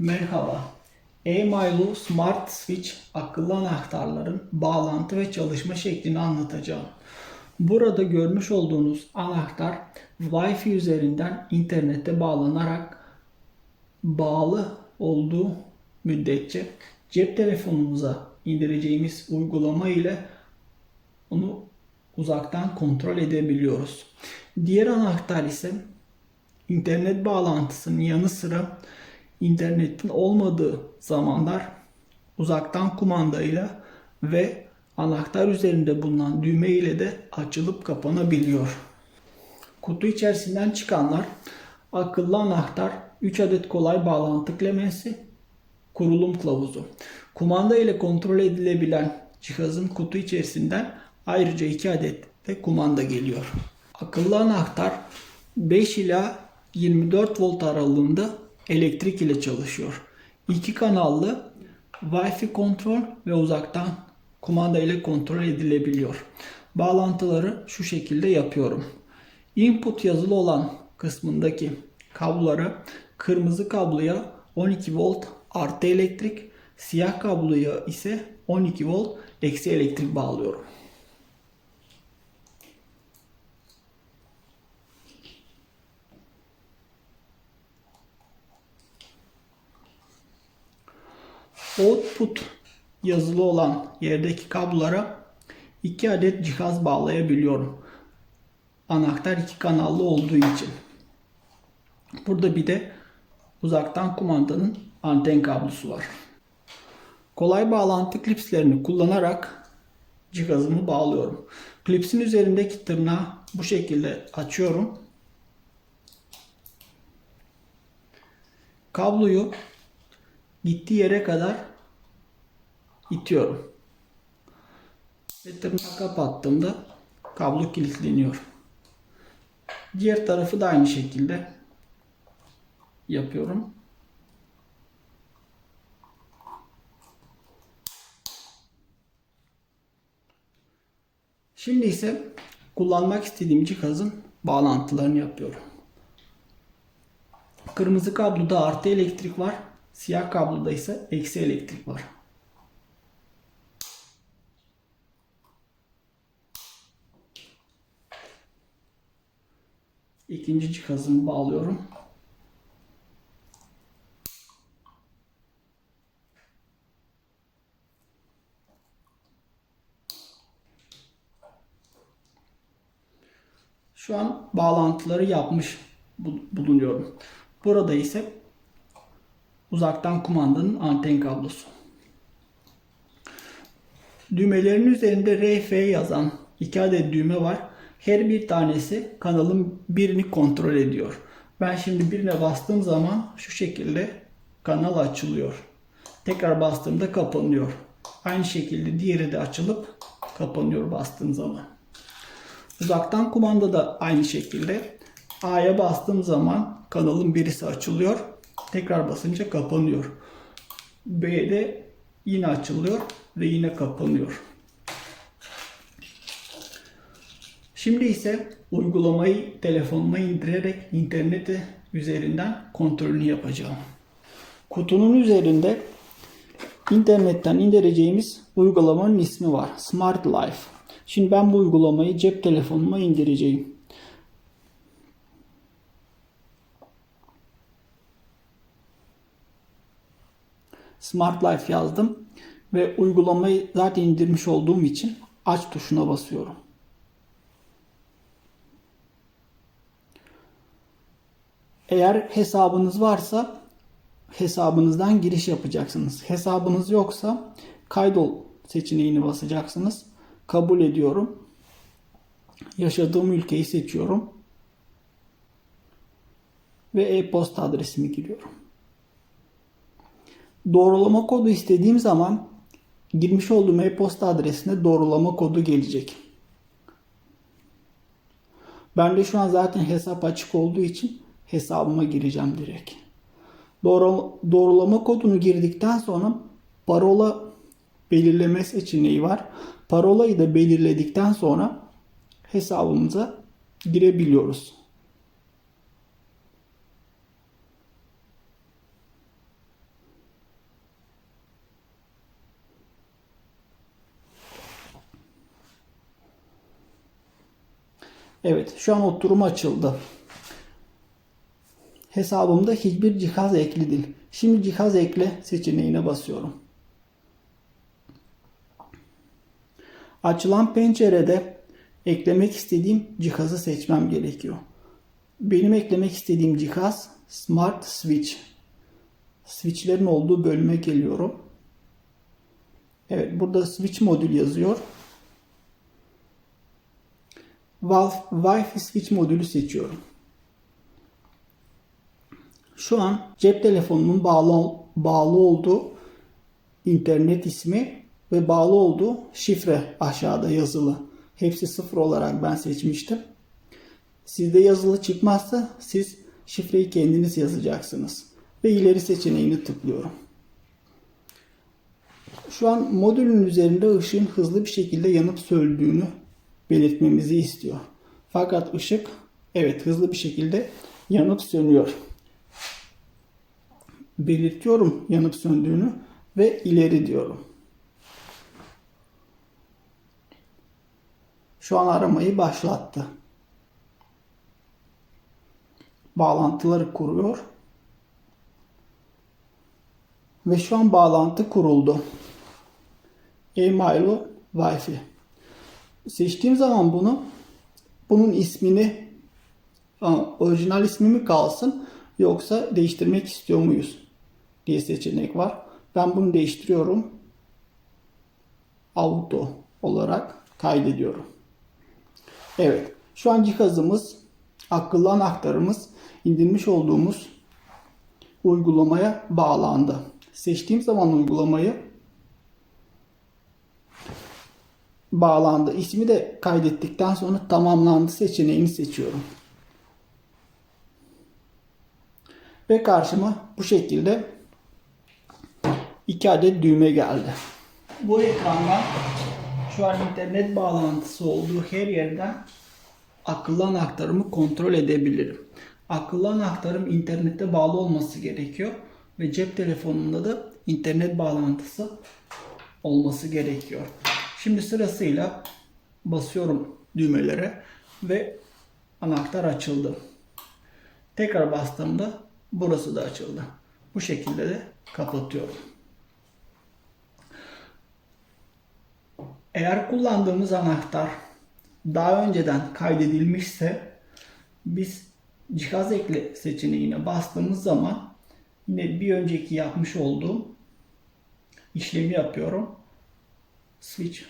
Merhaba. E-Milo Smart Switch akıllı anahtarların bağlantı ve çalışma şeklini anlatacağım. Burada görmüş olduğunuz anahtar Wi-Fi üzerinden internete bağlanarak bağlı olduğu müddetçe cep telefonumuza indireceğimiz uygulama ile onu uzaktan kontrol edebiliyoruz. Diğer anahtar ise internet bağlantısının yanı sıra internetin olmadığı zamanlar uzaktan kumandayla ve anahtar üzerinde bulunan düğme ile de açılıp kapanabiliyor. Kutu içerisinden çıkanlar akıllı anahtar, 3 adet kolay bağlantı klemesi, kurulum kılavuzu. Kumanda ile kontrol edilebilen cihazın kutu içerisinden ayrıca 2 adet de kumanda geliyor. Akıllı anahtar 5 ila 24 volt aralığında elektrik ile çalışıyor. İki kanallı Wi-Fi kontrol ve uzaktan kumanda ile kontrol edilebiliyor. Bağlantıları şu şekilde yapıyorum. Input yazılı olan kısmındaki kabloları kırmızı kabloya 12 volt artı elektrik, siyah kabloya ise 12 volt eksi elektrik bağlıyorum. Output yazılı olan yerdeki kablolara iki adet cihaz bağlayabiliyorum. Anahtar iki kanallı olduğu için. Burada bir de uzaktan kumandanın anten kablosu var. Kolay bağlantı klipslerini kullanarak cihazımı bağlıyorum. Klipsin üzerindeki tırnağı bu şekilde açıyorum. Kabloyu gittiği yere kadar itiyorum. Ve tırnağı kapattığımda kablo kilitleniyor. Diğer tarafı da aynı şekilde yapıyorum. Şimdi ise kullanmak istediğim cihazın bağlantılarını yapıyorum. Kırmızı kabloda artı elektrik var. Siyah kabloda ise eksi elektrik var. İkinci cihazımı bağlıyorum. Şu an bağlantıları yapmış bulunuyorum. Burada ise uzaktan kumandanın anten kablosu. Düğmelerin üzerinde RF yazan iki adet düğme var. Her bir tanesi kanalın birini kontrol ediyor. Ben şimdi birine bastığım zaman şu şekilde kanal açılıyor. Tekrar bastığımda kapanıyor. Aynı şekilde diğeri de açılıp kapanıyor bastığım zaman. Uzaktan kumanda da aynı şekilde A'ya bastığım zaman kanalın birisi açılıyor. Tekrar basınca kapanıyor. B'de yine açılıyor ve yine kapanıyor. Şimdi ise uygulamayı telefonuma indirerek interneti üzerinden kontrolünü yapacağım. Kutunun üzerinde internetten indireceğimiz uygulamanın ismi var. Smart Life. Şimdi ben bu uygulamayı cep telefonuma indireceğim. Smart Life yazdım ve uygulamayı zaten indirmiş olduğum için aç tuşuna basıyorum. Eğer hesabınız varsa hesabınızdan giriş yapacaksınız. Hesabınız yoksa kaydol seçeneğini basacaksınız. Kabul ediyorum. Yaşadığım ülkeyi seçiyorum. Ve e-posta adresimi giriyorum. Doğrulama kodu istediğim zaman girmiş olduğum e-posta adresine doğrulama kodu gelecek. Ben de şu an zaten hesap açık olduğu için hesabıma gireceğim direkt. Doğrulama kodunu girdikten sonra parola belirleme seçeneği var. Parolayı da belirledikten sonra hesabımıza girebiliyoruz. Evet, şu an oturum açıldı. Hesabımda hiçbir cihaz ekli değil. Şimdi cihaz ekle seçeneğine basıyorum. Açılan pencerede eklemek istediğim cihazı seçmem gerekiyor. Benim eklemek istediğim cihaz Smart Switch. Switch'lerin olduğu bölüme geliyorum. Evet burada switch modül yazıyor. Valve Wi-Fi switch modülü seçiyorum. Şu an cep telefonunun bağlı, bağlı olduğu internet ismi ve bağlı olduğu şifre aşağıda yazılı. Hepsi sıfır olarak ben seçmiştim. Sizde yazılı çıkmazsa siz şifreyi kendiniz yazacaksınız. Ve ileri seçeneğini tıklıyorum. Şu an modülün üzerinde ışığın hızlı bir şekilde yanıp söndüğünü belirtmemizi istiyor. Fakat ışık evet hızlı bir şekilde yanıp sönüyor. Belirtiyorum yanıp söndüğünü ve ileri diyorum. Şu an aramayı başlattı. Bağlantıları kuruyor. Ve şu an bağlantı kuruldu. E-Milo Wi-Fi. Seçtiğim zaman bunu bunun ismini orijinal ismi mi kalsın yoksa değiştirmek istiyor muyuz diye seçenek var. Ben bunu değiştiriyorum. Auto olarak kaydediyorum. Evet. Şu an cihazımız akıllı anahtarımız indirmiş olduğumuz uygulamaya bağlandı. Seçtiğim zaman uygulamayı bağlandı. İsmi de kaydettikten sonra tamamlandı seçeneğini seçiyorum. Ve karşıma bu şekilde iki adet düğme geldi. Bu ekrandan şu an internet bağlantısı olduğu her yerden akıllı anahtarımı kontrol edebilirim. Akıllı anahtarım internete bağlı olması gerekiyor ve cep telefonunda da internet bağlantısı olması gerekiyor. Şimdi sırasıyla basıyorum düğmelere ve anahtar açıldı. Tekrar bastığımda burası da açıldı. Bu şekilde de kapatıyorum. Eğer kullandığımız anahtar daha önceden kaydedilmişse biz cihaz ekle seçeneğine bastığımız zaman yine bir önceki yapmış olduğum işlemi yapıyorum. Switch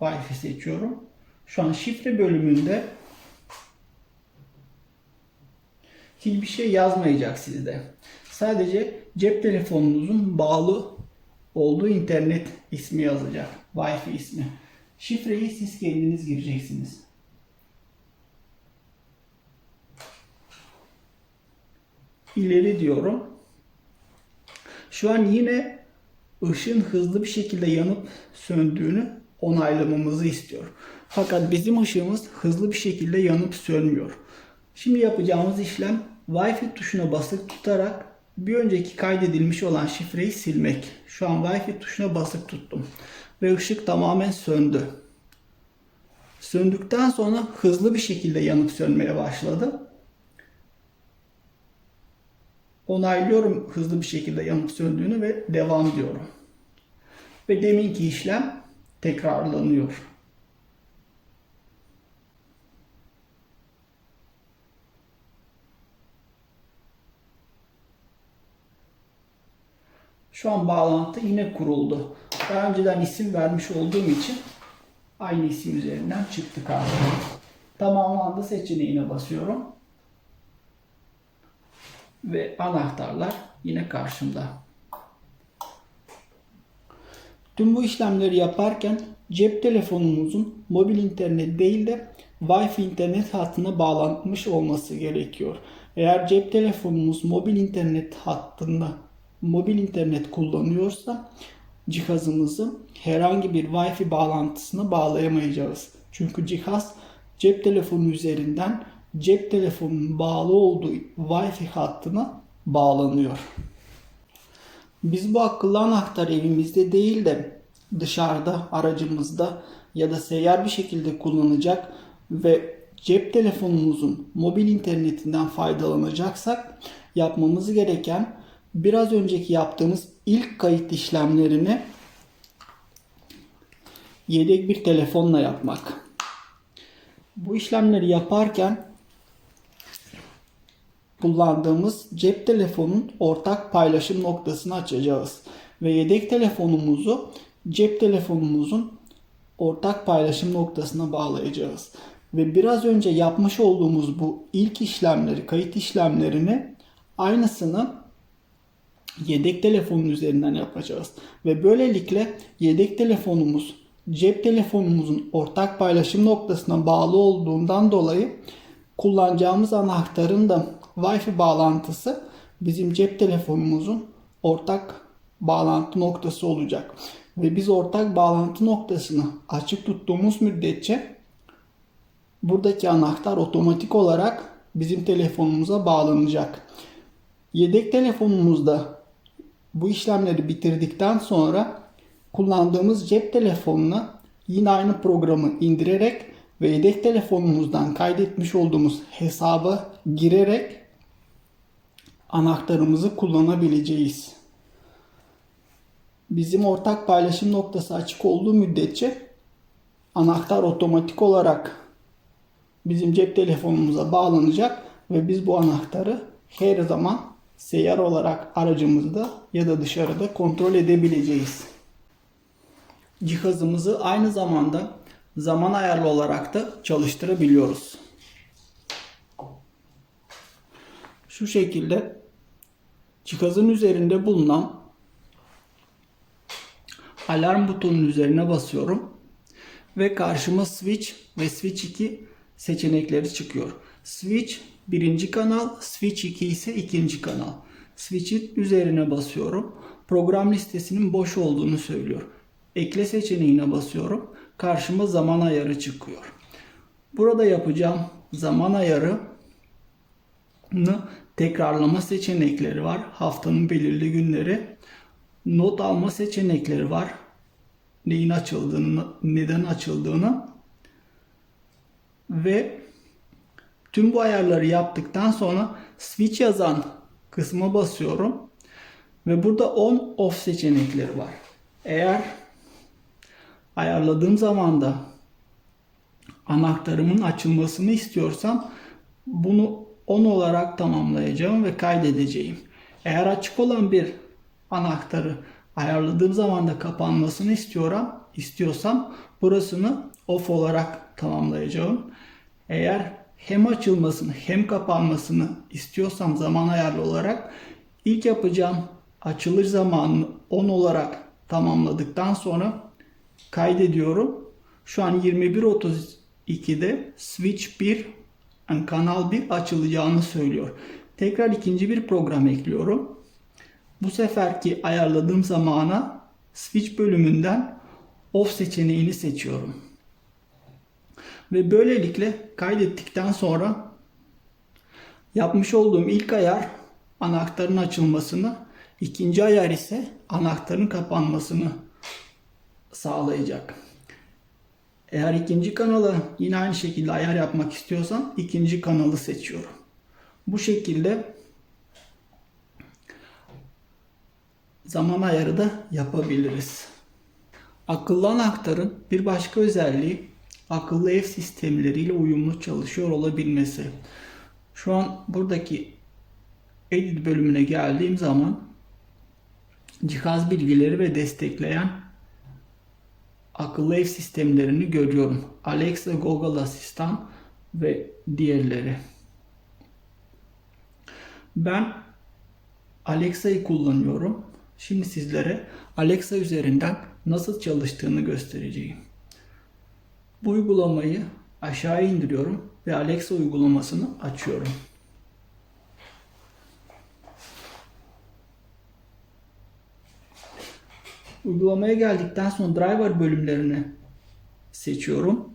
Wi-Fi seçiyorum. Şu an şifre bölümünde hiçbir şey yazmayacak sizde. Sadece cep telefonunuzun bağlı olduğu internet ismi yazacak. Wi-Fi ismi. Şifreyi siz kendiniz gireceksiniz. İleri diyorum. Şu an yine ışığın hızlı bir şekilde yanıp söndüğünü onaylamamızı istiyor. Fakat bizim ışığımız hızlı bir şekilde yanıp sönmüyor. Şimdi yapacağımız işlem Wi-Fi tuşuna basık tutarak bir önceki kaydedilmiş olan şifreyi silmek. Şu an Wi-Fi tuşuna basık tuttum. Ve ışık tamamen söndü. Söndükten sonra hızlı bir şekilde yanıp sönmeye başladı. Onaylıyorum hızlı bir şekilde yanıp söndüğünü ve devam diyorum. Ve deminki işlem tekrarlanıyor. Şu an bağlantı yine kuruldu. Daha önceden isim vermiş olduğum için aynı isim üzerinden çıktı karşıma. Tamamlandı seçeneğine basıyorum. Ve anahtarlar yine karşımda. Tüm bu işlemleri yaparken cep telefonumuzun mobil internet değil de Wi-Fi internet hattına bağlanmış olması gerekiyor. Eğer cep telefonumuz mobil internet hattında mobil internet kullanıyorsa cihazımızı herhangi bir Wi-Fi bağlantısına bağlayamayacağız. Çünkü cihaz cep telefonu üzerinden cep telefonunun bağlı olduğu Wi-Fi hattına bağlanıyor. Biz bu akıllı anahtar evimizde değil de dışarıda, aracımızda ya da seyyar bir şekilde kullanacak ve cep telefonumuzun mobil internetinden faydalanacaksak yapmamız gereken biraz önceki yaptığımız ilk kayıt işlemlerini yedek bir telefonla yapmak. Bu işlemleri yaparken kullandığımız cep telefonun ortak paylaşım noktasını açacağız. Ve yedek telefonumuzu cep telefonumuzun ortak paylaşım noktasına bağlayacağız. Ve biraz önce yapmış olduğumuz bu ilk işlemleri, kayıt işlemlerini aynısını yedek telefonun üzerinden yapacağız. Ve böylelikle yedek telefonumuz cep telefonumuzun ortak paylaşım noktasına bağlı olduğundan dolayı kullanacağımız anahtarın da Wi-Fi bağlantısı bizim cep telefonumuzun ortak bağlantı noktası olacak. Ve biz ortak bağlantı noktasını açık tuttuğumuz müddetçe buradaki anahtar otomatik olarak bizim telefonumuza bağlanacak. Yedek telefonumuzda bu işlemleri bitirdikten sonra kullandığımız cep telefonuna yine aynı programı indirerek ve yedek telefonumuzdan kaydetmiş olduğumuz hesaba girerek anahtarımızı kullanabileceğiz. Bizim ortak paylaşım noktası açık olduğu müddetçe anahtar otomatik olarak bizim cep telefonumuza bağlanacak ve biz bu anahtarı her zaman seyyar olarak aracımızda ya da dışarıda kontrol edebileceğiz. Cihazımızı aynı zamanda zaman ayarlı olarak da çalıştırabiliyoruz. Şu şekilde cihazın üzerinde bulunan alarm butonunun üzerine basıyorum ve karşıma switch ve switch 2 seçenekleri çıkıyor. Switch birinci kanal, switch 2 ise ikinci kanal. Switch'in üzerine basıyorum. Program listesinin boş olduğunu söylüyor. Ekle seçeneğine basıyorum. Karşıma zaman ayarı çıkıyor. Burada yapacağım zaman ayarını tekrarlama seçenekleri var. Haftanın belirli günleri. Not alma seçenekleri var. Neyin açıldığını, neden açıldığını. Ve tüm bu ayarları yaptıktan sonra switch yazan kısma basıyorum. Ve burada on off seçenekleri var. Eğer ayarladığım zaman da anahtarımın açılmasını istiyorsam bunu on olarak tamamlayacağım ve kaydedeceğim. Eğer açık olan bir anahtarı ayarladığım zaman da kapanmasını istiyorum, istiyorsam burasını off olarak tamamlayacağım. Eğer hem açılmasını hem kapanmasını istiyorsam zaman ayarlı olarak ilk yapacağım açılış zamanını 10 olarak tamamladıktan sonra kaydediyorum. Şu an 21.32'de switch 1 yani kanal 1 açılacağını söylüyor. Tekrar ikinci bir program ekliyorum. Bu seferki ayarladığım zamana switch bölümünden off seçeneğini seçiyorum. Ve böylelikle kaydettikten sonra yapmış olduğum ilk ayar anahtarın açılmasını, ikinci ayar ise anahtarın kapanmasını sağlayacak. Eğer ikinci kanala yine aynı şekilde ayar yapmak istiyorsam ikinci kanalı seçiyorum. Bu şekilde zaman ayarı da yapabiliriz. Akıllı anahtarın bir başka özelliği akıllı ev sistemleriyle uyumlu çalışıyor olabilmesi. Şu an buradaki edit bölümüne geldiğim zaman cihaz bilgileri ve destekleyen akıllı ev sistemlerini görüyorum. Alexa, Google Asistan ve diğerleri. Ben Alexa'yı kullanıyorum. Şimdi sizlere Alexa üzerinden nasıl çalıştığını göstereceğim. Bu uygulamayı aşağı indiriyorum ve Alexa uygulamasını açıyorum. Uygulamaya geldikten sonra driver bölümlerini seçiyorum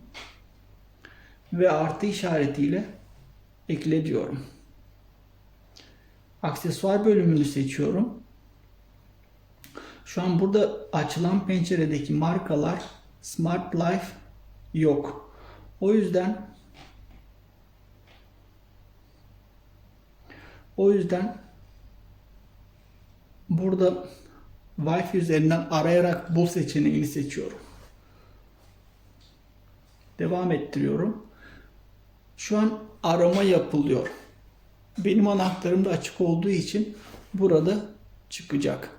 ve artı işaretiyle ekle diyorum. Aksesuar bölümünü seçiyorum. Şu an burada açılan penceredeki markalar Smart Life yok. O yüzden o yüzden burada Wi-Fi üzerinden arayarak bu seçeneğini seçiyorum. Devam ettiriyorum. Şu an arama yapılıyor. Benim anahtarım da açık olduğu için burada çıkacak.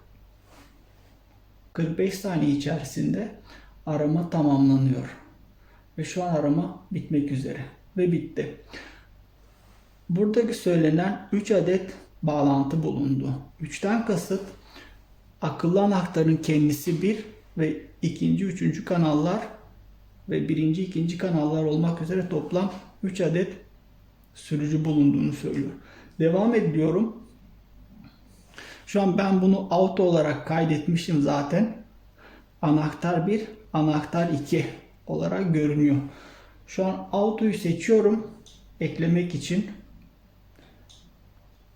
45 saniye içerisinde arama tamamlanıyor. Ve şu an arama bitmek üzere. Ve bitti. Buradaki söylenen 3 adet bağlantı bulundu. 3'ten kasıt akıllı anahtarın kendisi bir ve ikinci, üçüncü kanallar ve birinci, ikinci kanallar olmak üzere toplam 3 adet sürücü bulunduğunu söylüyor. Devam ediyorum. Şu an ben bunu auto olarak kaydetmişim zaten. Anahtar 1, anahtar 2 olarak görünüyor. Şu an auto'yu seçiyorum eklemek için.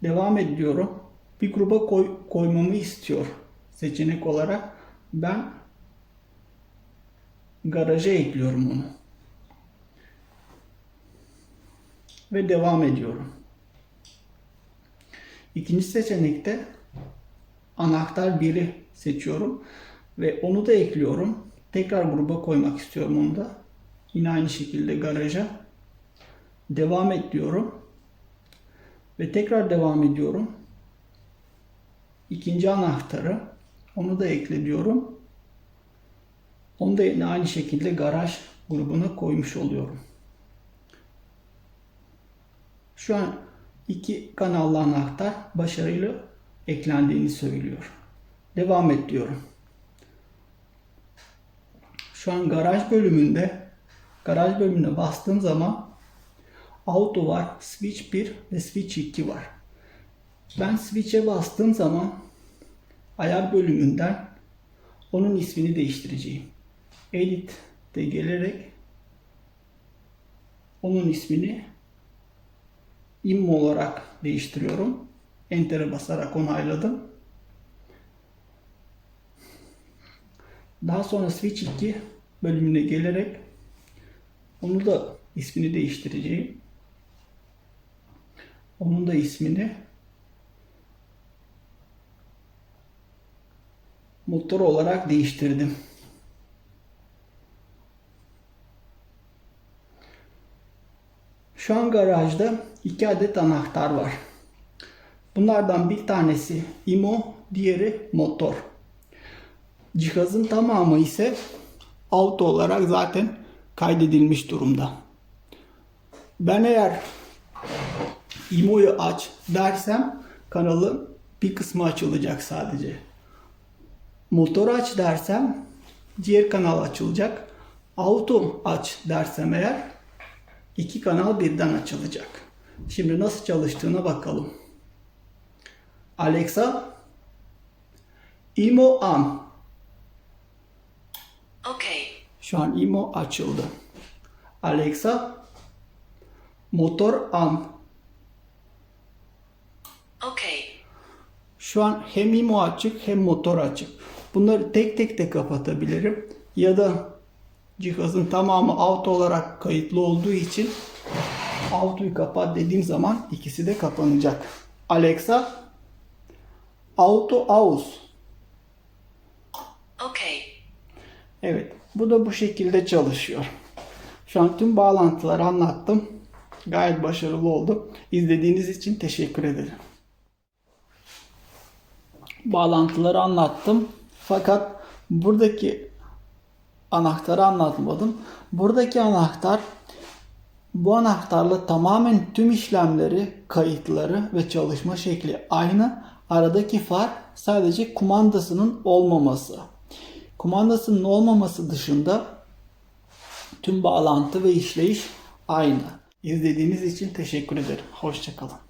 Devam ediyorum. Bir gruba koy, koymamı istiyor seçenek olarak. Ben garaja ekliyorum onu. Ve devam ediyorum. İkinci seçenekte anahtar 1'i seçiyorum ve onu da ekliyorum. Tekrar gruba koymak istiyorum onu da. Yine aynı şekilde garaja devam et diyorum. Ve tekrar devam ediyorum. İkinci anahtarı onu da ekle diyorum. Onu da yine aynı şekilde garaj grubuna koymuş oluyorum. Şu an iki kanallı anahtar başarıyla eklendiğini söylüyor. Devam et diyorum. Şu an garaj bölümünde garaj bölümüne bastığım zaman auto var, switch 1 ve switch 2 var. Ben switch'e bastığım zaman ayar bölümünden onun ismini değiştireceğim. Edit de gelerek onun ismini immo olarak değiştiriyorum. Enter'e basarak onayladım. Daha sonra switch 2 bölümüne gelerek onu da ismini değiştireceğim. Onun da ismini motor olarak değiştirdim. Şu an garajda iki adet anahtar var. Bunlardan bir tanesi IMO, diğeri motor. Cihazın tamamı ise auto olarak zaten kaydedilmiş durumda. Ben eğer IMO'yu aç dersem kanalın bir kısmı açılacak sadece. Motor aç dersem diğer kanal açılacak. Auto aç dersem eğer iki kanal birden açılacak. Şimdi nasıl çalıştığına bakalım. Alexa IMO on. Okay. Şu an IMO açıldı. Alexa motor on. Okay. Şu an hem IMO açık hem motor açık. Bunları tek tek de kapatabilirim. Ya da cihazın tamamı auto olarak kayıtlı olduğu için autoyu kapat dediğim zaman ikisi de kapanacak. Alexa auto aus. Okay. Evet, bu da bu şekilde çalışıyor. Şu an tüm bağlantıları anlattım. Gayet başarılı oldu. İzlediğiniz için teşekkür ederim. Bağlantıları anlattım. Fakat buradaki anahtarı anlatmadım. Buradaki anahtar bu anahtarla tamamen tüm işlemleri, kayıtları ve çalışma şekli aynı. Aradaki fark sadece kumandasının olmaması. Kumandasının olmaması dışında tüm bağlantı ve işleyiş aynı. İzlediğiniz için teşekkür ederim. Hoşçakalın.